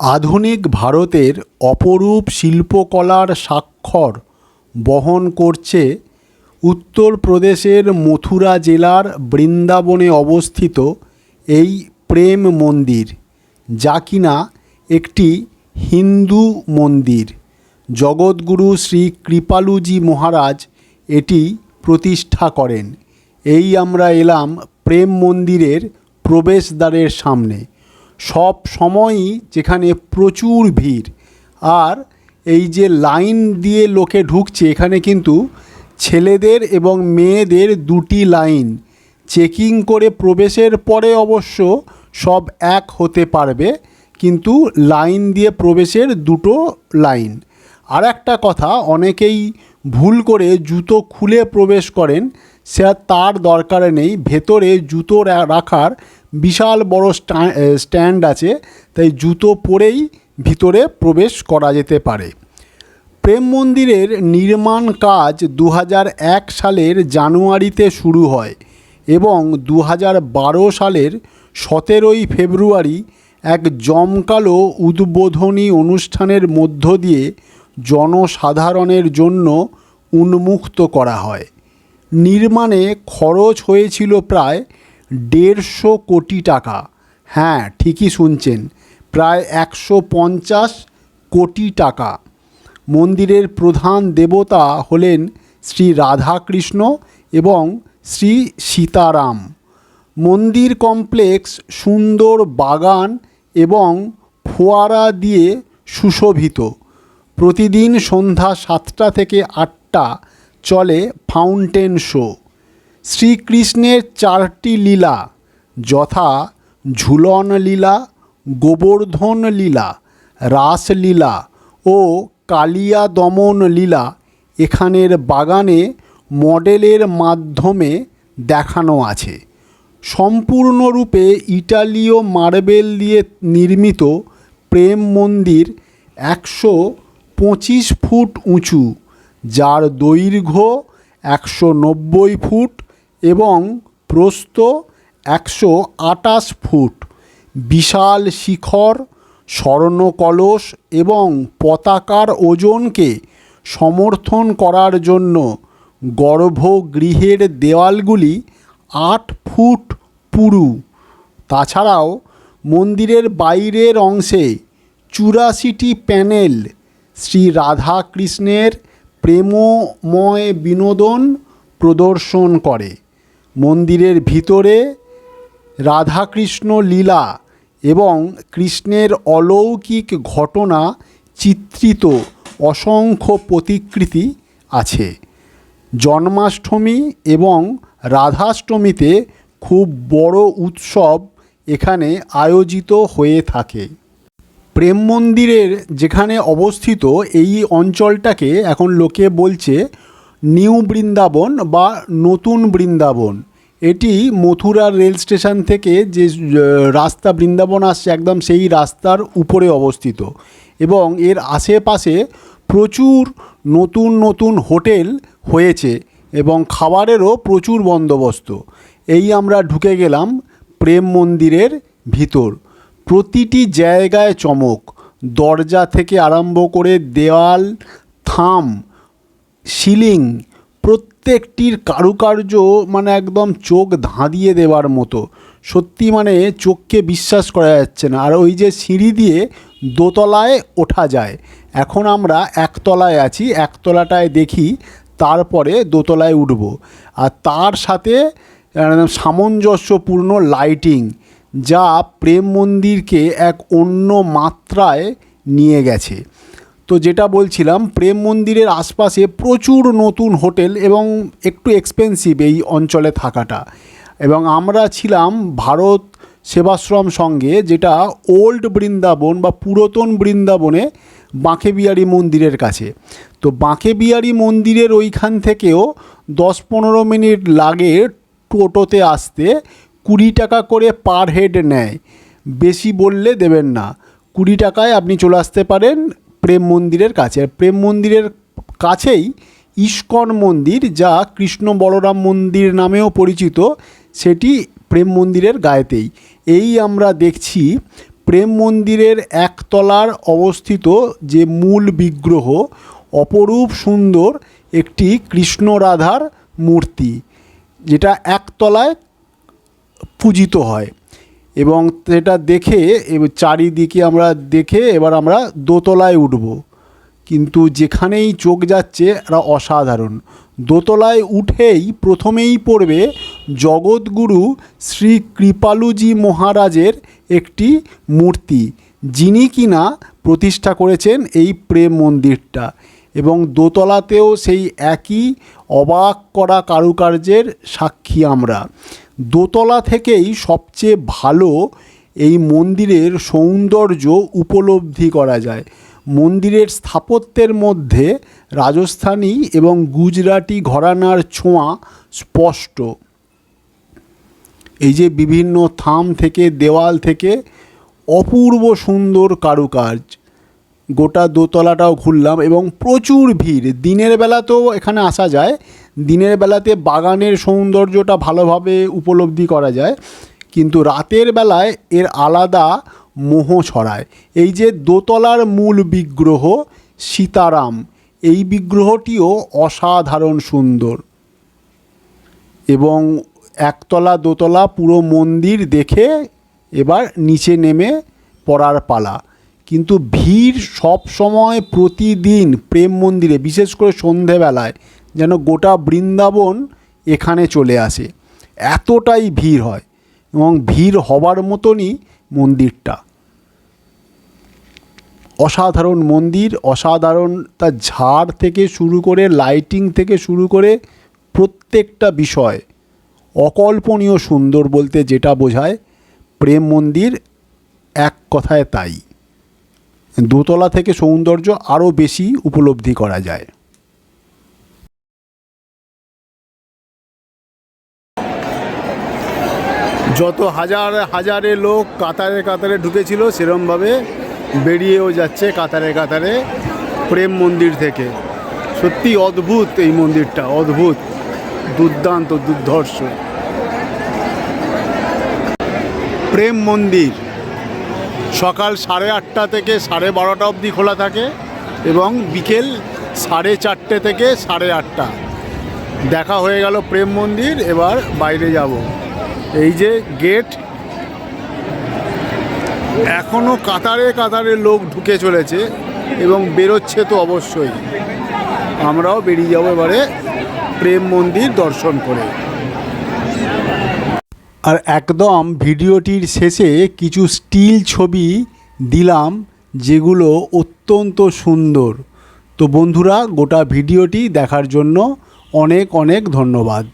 আধুনিক ভারতের অপরূপ শিল্পকলার স্বাক্ষর বহন করছে উত্তরপ্রদেশের মথুরা জেলার বৃন্দাবনে অবস্থিত এই প্রেম মন্দির, যা কিনা একটি হিন্দু মন্দির। জগৎগুরু শ্রী কৃপালুজি মহারাজ এটি প্রতিষ্ঠা করেন। এই আমরা এলাম প্রেম মন্দিরের প্রবেশদ্বারের সামনে। সব সময়ই যেখানে প্রচুর ভিড়। আর এই যে লাইন দিয়ে লোকে ঢুকছে, এখানে কিন্তু ছেলেদের এবং মেয়েদের দুটি লাইন। চেকিং করে প্রবেশের পরে অবশ্য সব এক হতে পারবে, কিন্তু লাইন দিয়ে প্রবেশের দুটো লাইন। আর একটা কথা, অনেকেই ভুল করে জুতো খুলে প্রবেশ করেন, সে তার দরকার নেই। ভেতরে জুতো রাখার বিশাল বড় স্ট্যা- স্ট্যান্ড আছে, তাই জুতো পরেই ভিতরে প্রবেশ করা যেতে পারে। প্রেম মন্দিরের নির্মাণ কাজ দু সালের জানুয়ারিতে শুরু হয় এবং দু সালের সতেরোই ফেব্রুয়ারি এক জমকালো উদ্বোধনী অনুষ্ঠানের মধ্য দিয়ে জনসাধারণের জন্য উন্মুক্ত করা হয়। নির্মাণে খরচ হয়েছিল প্রায় দেড়শো কোটি টাকা। হ্যাঁ ঠিকই শুনছেন। প্রায় একশো পঞ্চাশ কোটি টাকা। মন্দিরের প্রধান দেবতা হলেন শ্রী রাধাকৃষ্ণ এবং শ্রী সীতারাম। মন্দির কমপ্লেক্স সুন্দর বাগান এবং ফোয়ারা দিয়ে সুশোভিত। প্রতিদিন সন্ধ্যা সাতটা থেকে আটটা চলে ফাউন্টেন শো। শ্রীকৃষ্ণের চারটি লীলা, যথা ঝুলন লীলা, গোবর্ধন লীলা রাসলীলা ও কালিয়া দমন লীলা এখানের বাগানে মডেলের মাধ্যমে দেখানো আছে। সম্পূর্ণরূপে ইটালীয় মার্বেল দিয়ে নির্মিত প্রেম মন্দির একশো পঁচিশ ফুট উঁচু, যার দৈর্ঘ্য একশো নব্বই ফুট এবং প্রস্থ একশো আটাশ ফুট, বিশাল শিখর, স্বর্ণকলস এবং পতাকার ওজনকে সমর্থন করার জন্য গর্ভগৃহের দেওয়ালগুলি আট ফুট পুরু। তাছাড়াও মন্দিরের বাইরের অংশে চুরাশিটি প্যানেল, শ্রী রাধাকৃষ্ণের প্রেমময় বিনোদন প্রদর্শন করে। মন্দিরের ভিতরে রাধাকৃষ্ণ লীলা এবং কৃষ্ণের অলৌকিক ঘটনা চিত্রিত অসংখ্য প্রতিকৃতি আছে। জন্মাষ্টমী এবং রাধাষ্টমীতে খুব বড় উৎসব এখানে আয়োজিত হয়ে থাকে। প্রেম মন্দিরের যেখানে অবস্থিত এই অঞ্চলটাকে এখন লোকে বলছে নিউ বৃন্দাবন বা নতুন বৃন্দাবন। এটি মথুরা রেল স্টেশন থেকে যে রাস্তা বৃন্দাবন আসছে একদম সেই রাস্তার উপরে অবস্থিত এবং এর আশেপাশে প্রচুর নতুন নতুন হোটেল হয়েছে এবং খাবারেরও প্রচুর বন্দোবস্ত। এই আমরা ঢুকে গেলাম প্রেম মন্দিরের ভিতর। প্রতিটি জায়গায় চমক। দরজা থেকে আরম্ভ করে দেওয়াল থাম সিলিং প্রত্যেকটির কারুকার্য মানে একদম চোখ ধাঁধিয়ে দেওয়ার মতো। সত্যি মানে চোখকে বিশ্বাস করা যাচ্ছে না। আর ওই যে সিঁড়ি দিয়ে দোতলায় ওঠা যায়। এখন আমরা একতলায় আছি, একতলাটায় দেখি তারপরে দোতলায় উঠব। আর তার সাথে সামঞ্জস্যপূর্ণ লাইটিং যা প্রেম মন্দিরকে এক অন্য মাত্রায় নিয়ে গেছে। তো যেটা বলছিলাম, প্রেম মন্দিরের আশপাশে প্রচুর নতুন হোটেল এবং একটু এক্সপেন্সিভ এই অঞ্চলে থাকাটা। এবং আমরা ছিলাম ভারত সেবাশ্রম সঙ্গে, যেটা ওল্ড বৃন্দাবন বা পুরাতন বৃন্দাবনে বাঁকে বিহারি মন্দিরের কাছে। তো বাঁকে বিহারি মন্দিরের ওইখান থেকেও দশ পনেরো মিনিট লাগে টোটোতে আসতে, কুড়ি টাকা করে পার হেড নেয়। বেশি বললে দেবেন না। কুড়ি টাকায় আপনি চলে আসতে পারেন প্রেম মন্দিরের কাছে। আর প্রেম মন্দিরের কাছেই ইস্কন মন্দির, যা কৃষ্ণ বলরাম মন্দির নামেও পরিচিত, সেটি প্রেম মন্দিরের গায়েতেই। এই আমরা দেখছি প্রেম মন্দিরের একতলার অবস্থিত যে মূল বিগ্রহ, অপরূপ সুন্দর একটি কৃষ্ণ রাধার মূর্তি, যেটা একতলায় পূজিত হয়। এবং সেটা দেখে চারিদিকে আমরা দেখে এবার আমরা দোতলায় উঠব। কিন্তু যেখানেই চোখ যাচ্ছে এরা অসাধারণ। দোতলায় উঠেই প্রথমেই পড়বে জগৎগুরু শ্রী কৃপালুজি মহারাজের একটি মূর্তি, যিনি কিনা প্রতিষ্ঠা করেছেন এই প্রেম মন্দিরটা এবং দোতলাতেও সেই একই অবাক করা কারুকার্যের সাক্ষী আমরা। দোতলা থেকেই সবচেয়ে ভালো এই মন্দিরের সৌন্দর্য উপলব্ধি করা যায়। মন্দিরের স্থাপত্যের মধ্যে রাজস্থানী এবং গুজরাটি ঘরানার ছোঁয়া স্পষ্ট। এই যে বিভিন্ন থাম থেকে দেওয়াল থেকে অপূর্ব সুন্দর কারুকাজ গোটা দোতলাটাও ঘুরলাম এবং প্রচুর ভিড়। দিনের বেলাতেও এখানে আসা যায়। দিনের বেলাতে বাগানের সৌন্দর্যটা ভালোভাবে উপলব্ধি করা যায়। কিন্তু রাতের বেলায় এর আলাদা মোহ ছড়ায়। এই যে দোতলার মূল বিগ্রহ, সীতারাম, এই বিগ্রহটিও অসাধারণ সুন্দর। এবং একতলা দোতলা পুরো মন্দির দেখে এবার নিচে নেমে পড়ার পালা। কিন্তু ভিড় সব সময় প্রতিদিন প্রেম মন্দিরে, বিশেষ করে সন্ধেবেলায়, যেন গোটা বৃন্দাবন এখানে চলে আসে। এতটাই ভিড় হয় এবং ভিড় হবার মতনই মন্দিরটা। অসাধারণ মন্দির, অসাধারণ তার ঝাড় থেকে শুরু করে, লাইটিং থেকে শুরু করে প্রত্যেকটা বিষয় অকল্পনীয় সুন্দর বলতে যেটা বোঝায়, প্রেম মন্দির এক কথায় তাই। দোতলা থেকে সৌন্দর্য আরও বেশি উপলব্ধি করা যায়। যত হাজার হাজারে লোক কাতারে কাতারে ঢুকেছিল, সেরমভাবে বেরিয়েও যাচ্ছে কাতারে কাতারে প্রেম মন্দির থেকে। সত্যি অদ্ভুত এই মন্দিরটা, অদ্ভুত, দুর্দান্ত, দুর্ধর্ষ। প্রেম মন্দির। সকাল সাড়ে আটটা থেকে সাড়ে বারোটা অবধি খোলা থাকে এবং বিকেল সাড়ে চারটে থেকে সাড়ে আটটা। দেখা হয়ে গেল প্রেম মন্দির, এবার বাইরে যাব। এই যে গেট এখনও কাতারে কাতারে লোক ঢুকে চলেছে এবং বেরোচ্ছে তো অবশ্যই। আমরাও বেরিয়ে যাব এবারে প্রেম মন্দির দর্শন করে। আর একদম ভিডিওটির শেষে কিছু স্টিল ছবি দিলাম যেগুলো অত্যন্ত সুন্দর। তো বন্ধুরা, গোটা ভিডিওটি দেখার জন্য অনেক অনেক ধন্যবাদ।